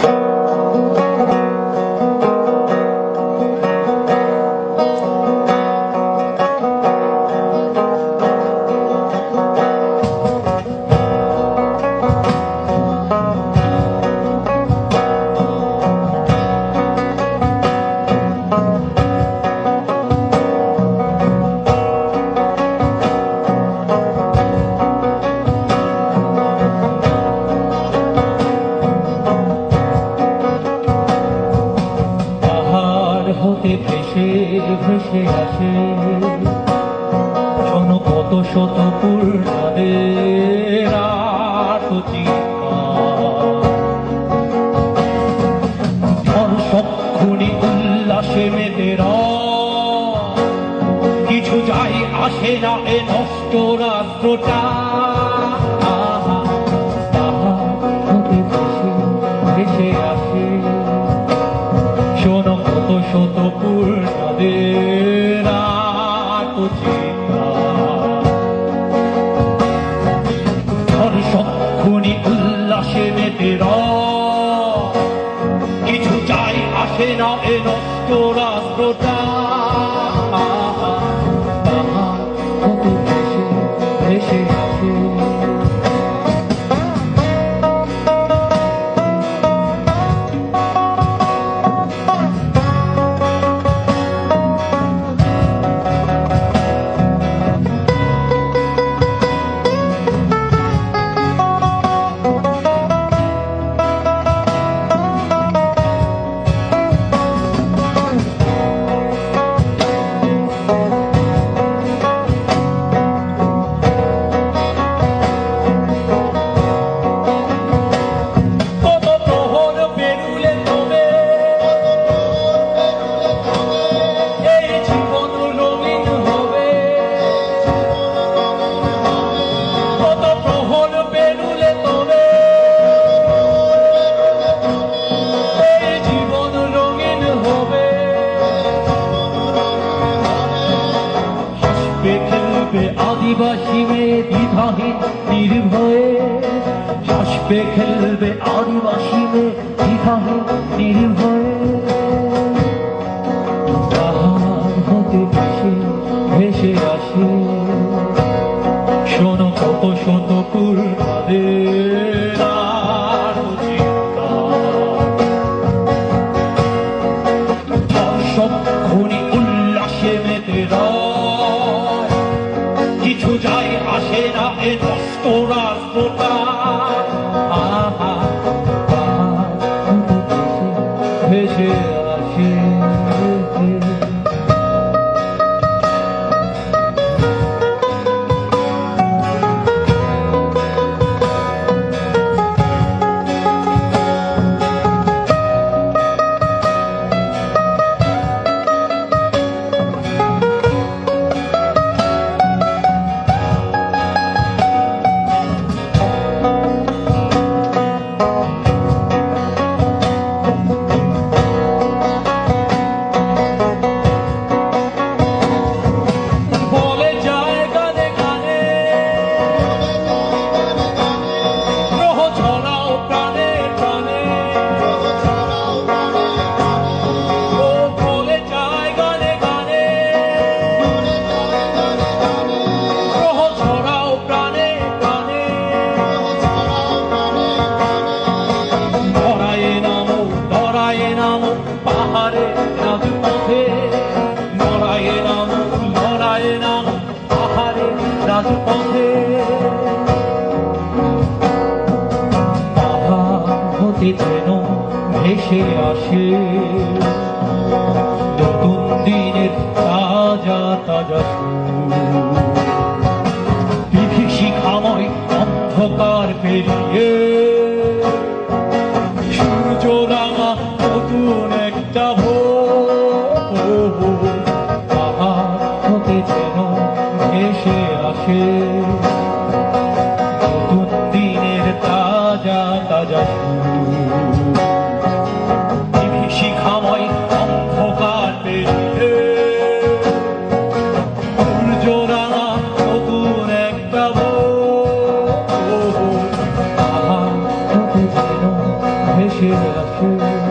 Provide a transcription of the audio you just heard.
পাহাড় ভেসে আসে শোনো কত শত পূর্ণাদের সক্ষণি উল্লাসে মেতে কিছু যাই আসে না এ নষ্ট রাত্রটা। আহা, ভেসে ভেসে আসে সক্ষণি উল্লাসে মেতে। কিছু চাই আসে না এ নষ্ট রাষ্ট্রটা মেয়ে দ্বিধাহীন নির্ভয়ে। হাসবে খেলবে আদিবাসী মেয়ে দ্বিধাহীন নির্ভয়ে। পাহাড় হতে ভেসে ভেসে ভেসে হতে যেন ভেসে আসে। নতুন দিনের তাজা তাজা বিভীষিকাময় অন্ধকার পেরিয়ে। সূর্য রাঙা নতুন একটা ভোর। পাহাড় হতে যেন ভেসে আসে। you.